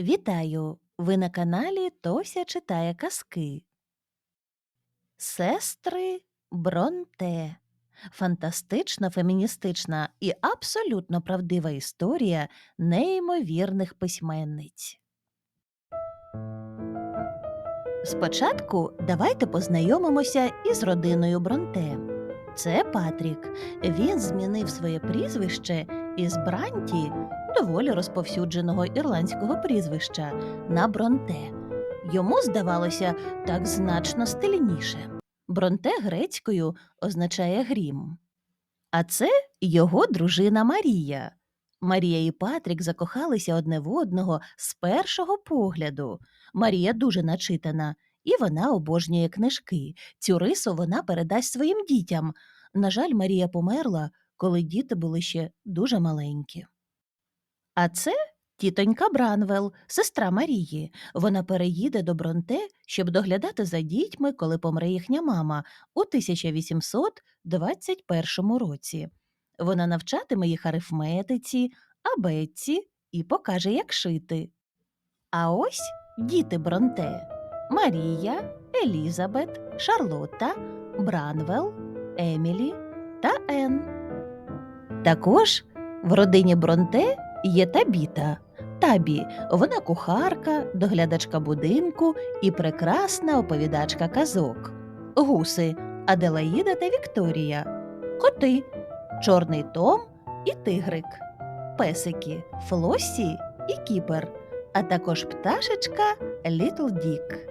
Вітаю! Ви на каналі Тося читає казки. Сестри Бронте. Фантастична, феміністична і абсолютно правдива історія неймовірних письменниць. Спочатку давайте познайомимося із родиною Бронте. Це Патрік. Він змінив своє прізвище із Бранті, доволі розповсюдженого ірландського прізвища, на Бронте. Йому здавалося так значно стильніше. Бронте грецькою означає грім. А це його дружина Марія. Марія і Патрік закохалися одне в одного з першого погляду. Марія дуже начитана, і вона обожнює книжки. Цю рису вона передасть своїм дітям. На жаль, Марія померла, коли діти були ще дуже маленькі. А це тітонька Бранвел, сестра Марії. Вона переїде до Бронте, щоб доглядати за дітьми, коли помре їхня мама у 1821 році. Вона навчатиме їх арифметиці, абетці і покаже, як шити. А ось діти Бронте Марія, Елізабет, Шарлотта, Бранвел, Емілі та Ен. Також в родині Бронте є Табіта. Табі вона кухарка, доглядачка будинку і прекрасна оповідачка казок. Гуси Аделаїда та Вікторія, коти Чорний Том і Тигрик, песики Флоссі і Кіпер, а також пташечка Літл Дік.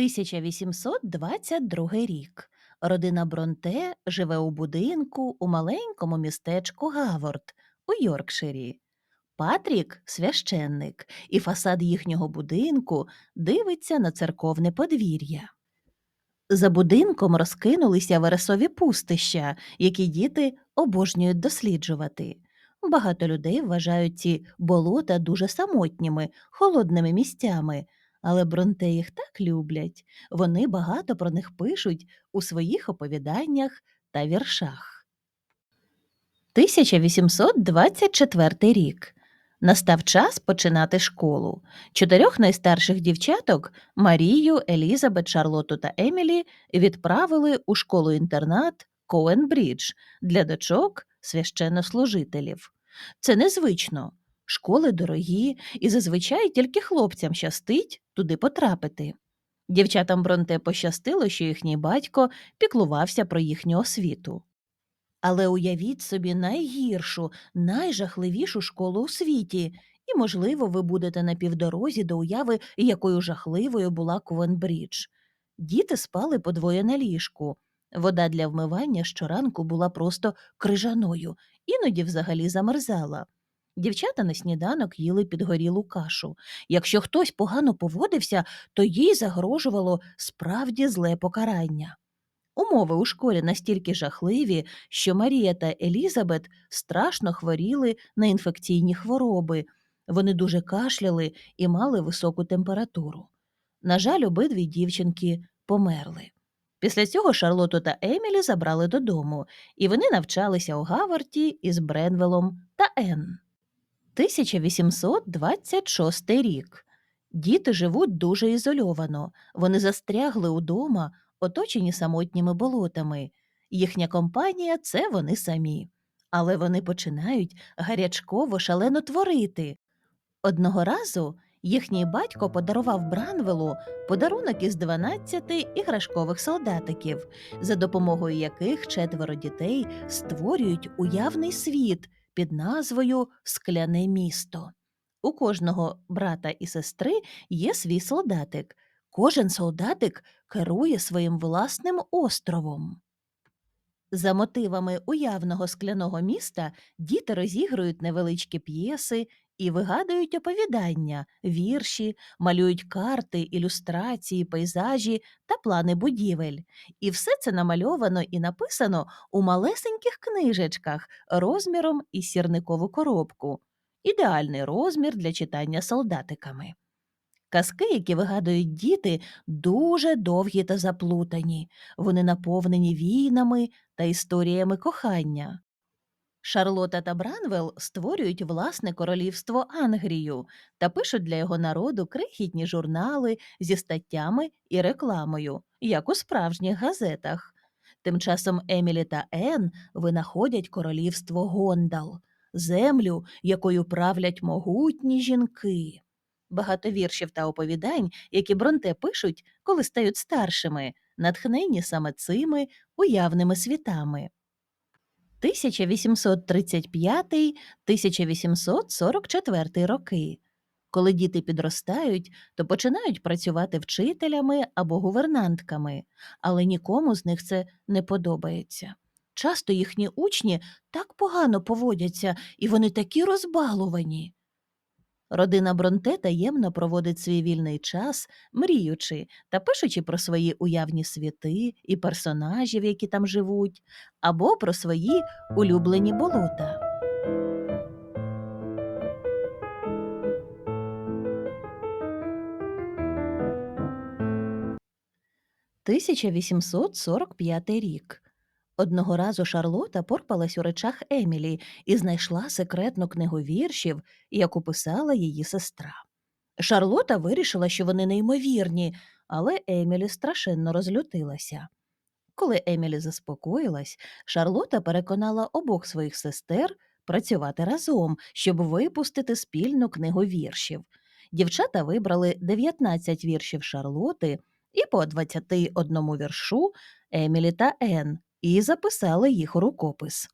1822 рік. Родина Бронте живе у будинку у маленькому містечку Гаворд у Йоркширі. Патрік священник, і фасад їхнього будинку дивиться на церковне подвір'я. За будинком розкинулися вересові пустища, які діти обожнюють досліджувати. Багато людей вважають ці болота дуже самотніми, холодними місцями, але Бронте їх так люблять. Вони багато про них пишуть у своїх оповіданнях та віршах. 1824 рік. Настав час починати школу. Чотирьох найстарших дівчаток Марію, Елізабет, Шарлоту та Емілі відправили у школу-інтернат Коенбрідж для дочок священнослужителів. Це незвично. Школи дорогі, і зазвичай тільки хлопцям щастить туди потрапити. Дівчатам Бронте пощастило, що їхній батько піклувався про їхню освіту. Але уявіть собі найгіршу, найжахливішу школу у світі, і, можливо, ви будете на півдорозі до уяви, якою жахливою була Ковенбрідж. Діти спали подвоє на ліжку. Вода для вмивання щоранку була просто крижаною, іноді взагалі замерзала. Дівчата на сніданок їли підгорілу кашу. Якщо хтось погано поводився, то їй загрожувало справді зле покарання. Умови у школі настільки жахливі, що Марія та Елізабет страшно хворіли на інфекційні хвороби. Вони дуже кашляли і мали високу температуру. На жаль, обидві дівчинки померли. Після цього Шарлоту та Емілі забрали додому, і вони навчалися у Гаварті із Бренвелом та Енн. 1826 рік. Діти живуть дуже ізольовано. Вони застрягли удома, оточені самотніми болотами. Їхня компанія це вони самі. Але вони починають гарячково шалено творити. Одного разу їхній батько подарував Бранвелу подарунок із 12 іграшкових солдатиків, за допомогою яких четверо дітей створюють уявний світ під назвою Скляне місто. У кожного брата і сестри є свій солдатик. Кожен солдатик керує своїм власним островом. За мотивами уявного скляного міста діти розігрують невеличкі п'єси і вигадують оповідання, вірші, малюють карти, ілюстрації, пейзажі та плани будівель. І все це намальовано і написано у малесеньких книжечках розміром із сірникову коробку. Ідеальний розмір для читання солдатиками. Казки, які вигадують діти, дуже довгі та заплутані. Вони наповнені війнами та історіями кохання. Шарлота та Бранвел створюють власне королівство Ангрію та пишуть для його народу крихітні журнали зі статтями і рекламою, як у справжніх газетах. Тим часом Емілі та Ен винаходять королівство Гондал, землю, якою правлять могутні жінки. Багато віршів та оповідань, які Бронте пишуть, коли стають старшими, натхнені саме цими уявними світами. 1835-1844 роки. Коли діти підростають, то починають працювати вчителями або гувернантками, але нікому з них це не подобається. Часто їхні учні так погано поводяться, і вони такі розбалувані. Родина Бронте таємно проводить свій вільний час, мріючи та пишучи про свої уявні світи і персонажів, які там живуть, або про свої улюблені болота. «1845 рік. Одного разу Шарлота порпалась у речах Емілі і знайшла секретну книгу віршів, яку писала її сестра. Шарлота вирішила, що вони неймовірні, але Емілі страшенно розлютилася. Коли Емілі заспокоїлась, Шарлота переконала обох своїх сестер працювати разом, щоб випустити спільну книгу віршів. Дівчата вибрали 19 віршів Шарлоти і по 21 віршу Емілі та Ен і записали їх у рукопис.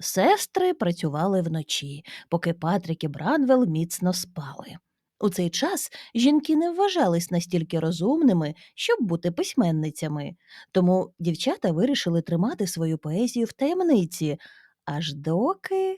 Сестри працювали вночі, поки Патрік і Бранвел міцно спали. У цей час жінки не вважались настільки розумними, щоб бути письменницями, тому дівчата вирішили тримати свою поезію в таємниці, аж доки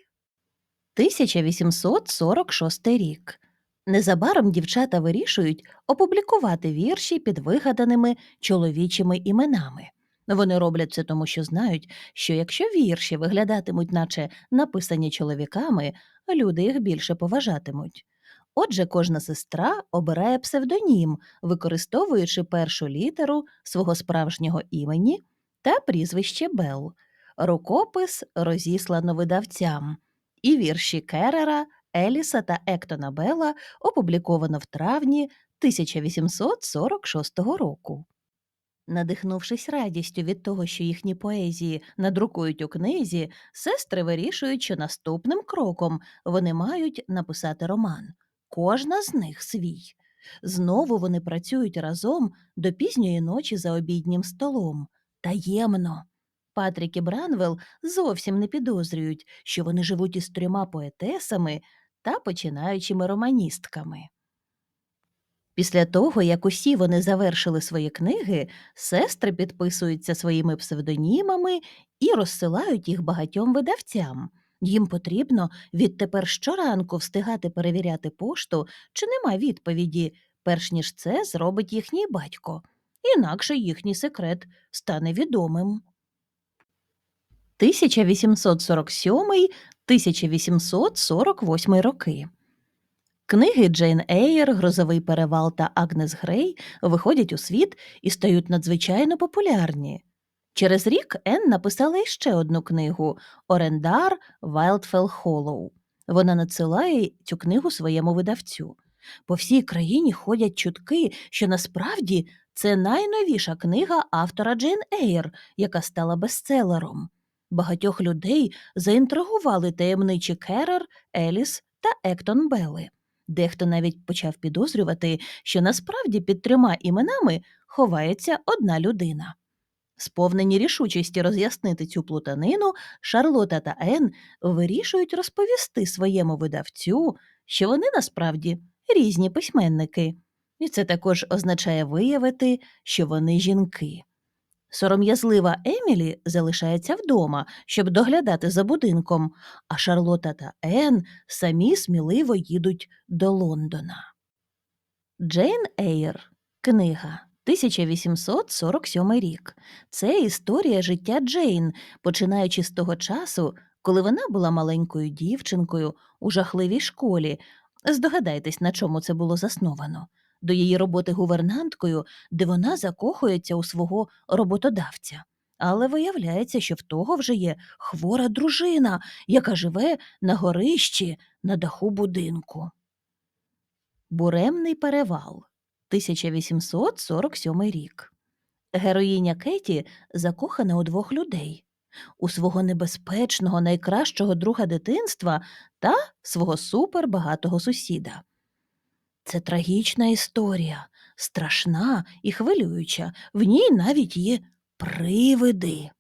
1846 рік. Незабаром дівчата вирішують опублікувати вірші під вигаданими чоловічими іменами. Вони роблять це тому, що знають, що якщо вірші виглядатимуть, наче написані чоловіками, люди їх більше поважатимуть. Отже, кожна сестра обирає псевдонім, використовуючи першу літеру свого справжнього імені та прізвище Бел. Рукопис розіслано видавцям, і вірші Керера, Еліса та Ектона Белла опубліковано в травні 1846 року. Надихнувшись радістю від того, що їхні поезії надрукують у книзі, сестри вирішують, що наступним кроком вони мають написати роман. Кожна з них свій. Знову вони працюють разом до пізньої ночі за обіднім столом. Таємно. Патрік і Бранвел зовсім не підозрюють, що вони живуть із трьома поетесами та починаючими романістками. Після того, як усі вони завершили свої книги, сестри підписуються своїми псевдонімами і розсилають їх багатьом видавцям. Їм потрібно відтепер щоранку встигати перевіряти пошту, чи нема відповіді, перш ніж це зробить їхній батько, інакше їхній секрет стане відомим. 1847-1848 роки. Книги Джейн Ейр, Грозовий перевал та Агнес Грей виходять у світ і стають надзвичайно популярні. Через рік Енн написала іще одну книгу Орендар Вайлдфелл Холлоу. Вона надсилає цю книгу своєму видавцю. По всій країні ходять чутки, що насправді це найновіша книга автора Джейн Ейр, яка стала бестселером. Багатьох людей заінтригували таємничі Керер, Еліс та Ектон Белли. Дехто навіть почав підозрювати, що насправді під трьома іменами ховається одна людина. Сповнені рішучості роз'яснити цю плутанину, Шарлота та Ен вирішують розповісти своєму видавцю, що вони насправді різні письменники, і це також означає виявити, що вони жінки. Сором'язлива Емілі залишається вдома, щоб доглядати за будинком, а Шарлота та Ен самі сміливо їдуть до Лондона. Джейн Ейр. Книга. 1847 рік. Це історія життя Джейн, починаючи з того часу, коли вона була маленькою дівчинкою у жахливій школі. Здогадайтесь, на чому це було засновано. До її роботи гувернанткою, де вона закохується у свого роботодавця. Але виявляється, що в того вже є хвора дружина, яка живе на горищі на даху будинку. Буремний перевал 1847 рік. Героїня Кеті закохана у двох людей у свого небезпечного найкращого друга дитинства та свого супербагатого сусіда. Це трагічна історія, страшна і хвилююча. В ній навіть є привиди.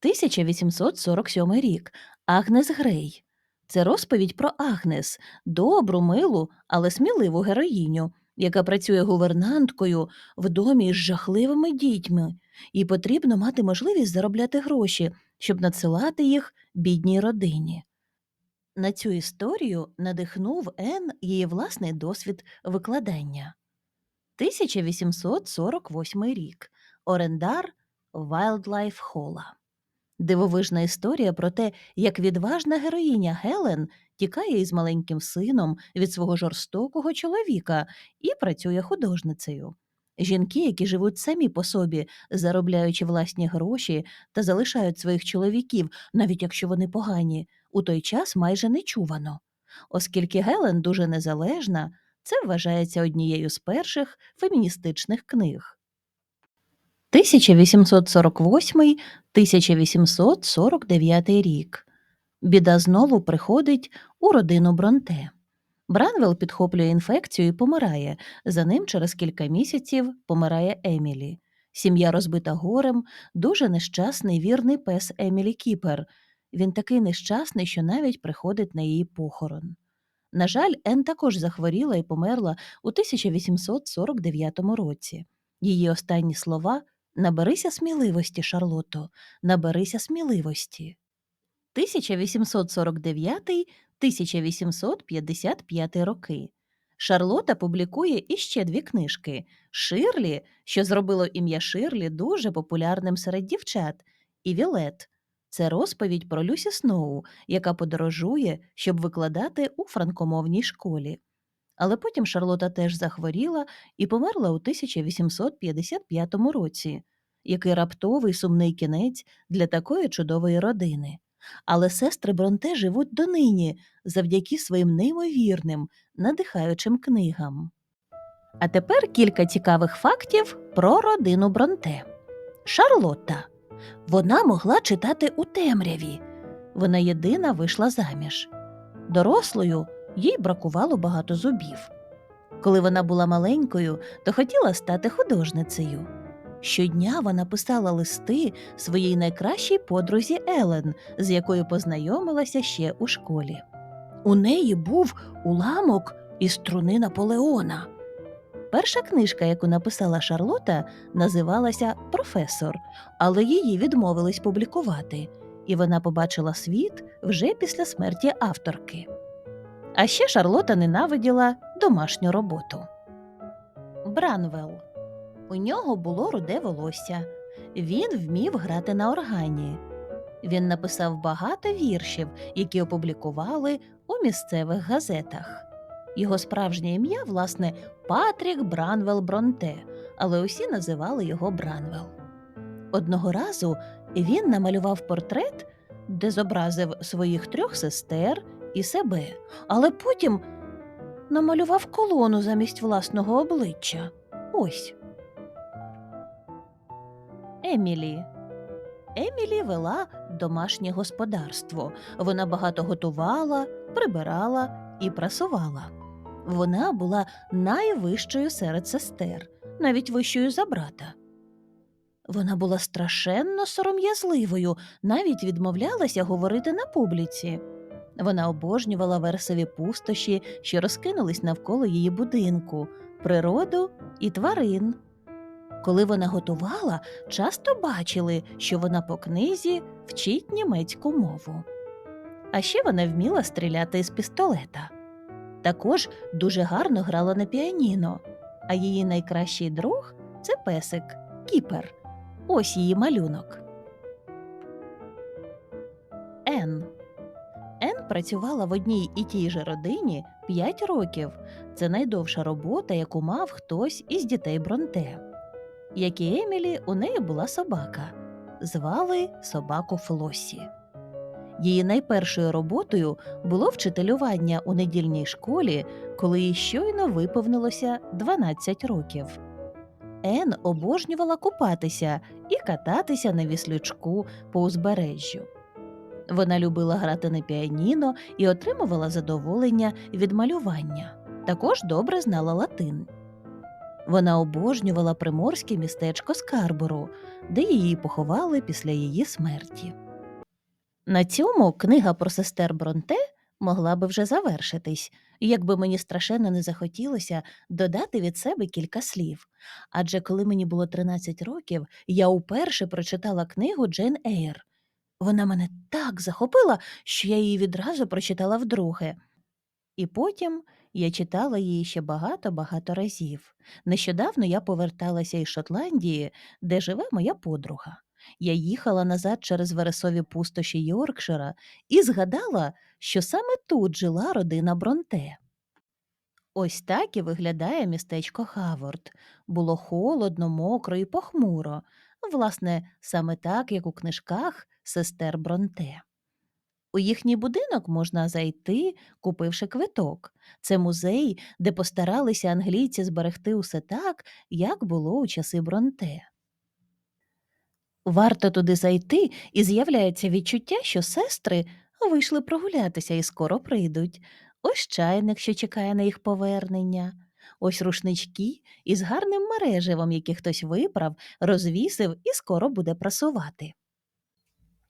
1847 рік. Агнес Грей. Це розповідь про Агнес, добру, милу, але сміливу героїню, яка працює гувернанткою в домі з жахливими дітьми, і потрібно мати можливість заробляти гроші, щоб надсилати їх бідній родині. На цю історію надихнув Ен її власний досвід викладання. 1848 рік. Орендар Wildlife Холла. Дивовижна історія про те, як відважна героїня Гелен тікає із маленьким сином від свого жорстокого чоловіка і працює художницею. Жінки, які живуть самі по собі, заробляючи власні гроші та залишають своїх чоловіків, навіть якщо вони погані, у той час майже не чувано. Оскільки Гелен дуже незалежна, це вважається однією з перших феміністичних книг. 1848-1849 рік. Біда знову приходить у родину Бронте. Бранвел підхоплює інфекцію і помирає. За ним через кілька місяців помирає Емілі. Сім'я розбита горем, дуже нещасний вірний пес Емілі Кіпер. Він такий нещасний, що навіть приходить на її похорон. На жаль, Ен також захворіла і померла у 1849 році. Її останні слова Наберися сміливості, Шарлото, наберися сміливості. 1849-1855 роки. Шарлота публікує іще дві книжки Ширлі, що зробило ім'я Ширлі дуже популярним серед дівчат, і Вілет. Це розповідь про Люсі Сноу, яка подорожує, щоб викладати у франкомовній школі. Але потім Шарлота теж захворіла і померла у 1855 році, який раптовий сумний кінець для такої чудової родини. Але сестри Бронте живуть донині завдяки своїм неймовірним, надихаючим книгам. А тепер кілька цікавих фактів про родину Бронте. Шарлотта. Вона могла читати у темряві. Вона єдина вийшла заміж. Дорослою їй бракувало багато зубів. Коли вона була маленькою, то хотіла стати художницею. Щодня вона писала листи своїй найкращій подрузі Елен, з якою познайомилася ще у школі. У неї був уламок із струни Наполеона. Перша книжка, яку написала Шарлота, називалася Професор, але її відмовились публікувати, і вона побачила світ вже після смерті авторки. А ще Шарлота ненавиділа домашню роботу. Бранвелл. У нього було руде волосся. Він вмів грати на органі. Він написав багато віршів, які опублікували у місцевих газетах. Його справжнє ім'я, власне, Патрік Бранвел Бронте, але усі називали його Бранвел. Одного разу він намалював портрет, де зобразив своїх трьох сестер і себе, але потім намалював колону замість власного обличчя. Ось. Емілі. Емілі вела домашнє господарство. Вона багато готувала, прибирала і прасувала. Вона була найвищою серед сестер, навіть вищою за брата. Вона була страшенно сором'язливою, навіть відмовлялася говорити на публіці. Вона обожнювала версові пустощі, що розкинулись навколо її будинку, природу і тварин. Коли вона готувала, часто бачили, що вона по книзі вчить німецьку мову. А ще вона вміла стріляти з пістолета. Також дуже гарно грала на піаніно, а її найкращий друг це песик Кіпер. Ось її малюнок. Н. Ен працювала в одній і тій же родині 5 років. Це найдовша робота, яку мав хтось із дітей Бронте. Як і Емілі, у неї була собака. звали собаку Флосі. Її найпершою роботою було вчителювання у недільній школі, коли їй щойно виповнилося 12 років. Ен обожнювала купатися і кататися на віслючку по узбережжю. Вона любила грати на піаніно і отримувала задоволення від малювання. Також добре знала латин. Вона обожнювала приморське містечко Скарбору, де її поховали після її смерті. На цьому книга про сестер Бронте могла би вже завершитись, якби мені страшенно не захотілося додати від себе кілька слів. Адже коли мені було 13 років, я уперше прочитала книгу Джейн Ейр. Вона мене так захопила, що я її відразу прочитала вдруге. І потім я читала її ще багато-багато разів. Нещодавно я поверталася із Шотландії, де живе моя подруга. Я їхала назад через вересові пустоші Йоркшира і згадала, що саме тут жила родина Бронте. Ось так і виглядає містечко Хаворд. Було холодно, мокро і похмуро. Власне, саме так, як у книжках сестер Бронте. У їхній будинок можна зайти, купивши квиток. Це музей, де постаралися англійці зберегти усе так, як було у часи Бронте. Варто туди зайти, і з'являється відчуття, що сестри вийшли прогулятися і скоро прийдуть. Ось чайник, що чекає на їх повернення, ось рушнички із гарним мереживом, який хтось виправ, розвісив і скоро буде прасувати.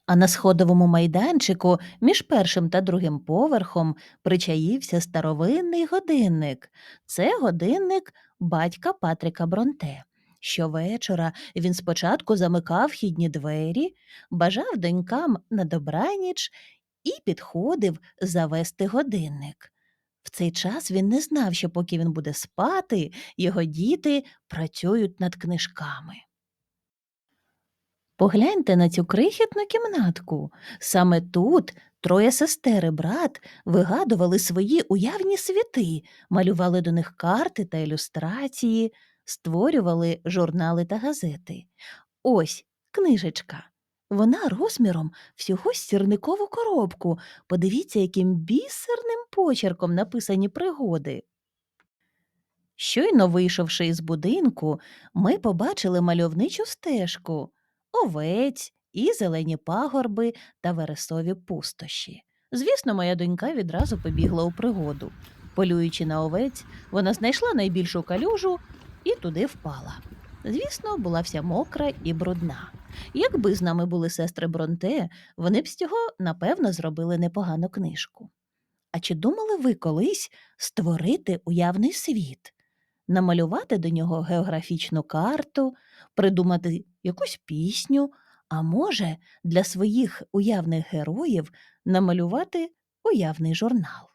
А на сходовому майданчику між першим та другим поверхом причаївся старовинний годинник. Це годинник батька Патріка Бронте. Щовечора він спочатку замикав вхідні двері, бажав донькам на добраніч і підходив завести годинник. В цей час він не знав, що поки він буде спати, його діти працюють над книжками. Погляньте на цю крихітну кімнатку. Саме тут троє сестер і брат вигадували свої уявні світи, малювали до них карти та ілюстрації, створювали журнали та газети. Ось книжечка. Вона розміром всього сірникову коробку. Подивіться, яким бісерним почерком написані пригоди. Щойно вийшовши із будинку, ми побачили мальовничу стежку, овець і зелені пагорби та вересові пустощі. Звісно, моя донька відразу побігла у пригоду. Полюючи на овець, вона знайшла найбільшу калюжу і туди впала. Звісно, була вся мокра і брудна. Якби з нами були сестри Бронте, вони б з цього, напевно, зробили непогану книжку. А чи думали ви колись створити уявний світ, намалювати до нього географічну карту, придумати якусь пісню, а може, для своїх уявних героїв намалювати уявний журнал?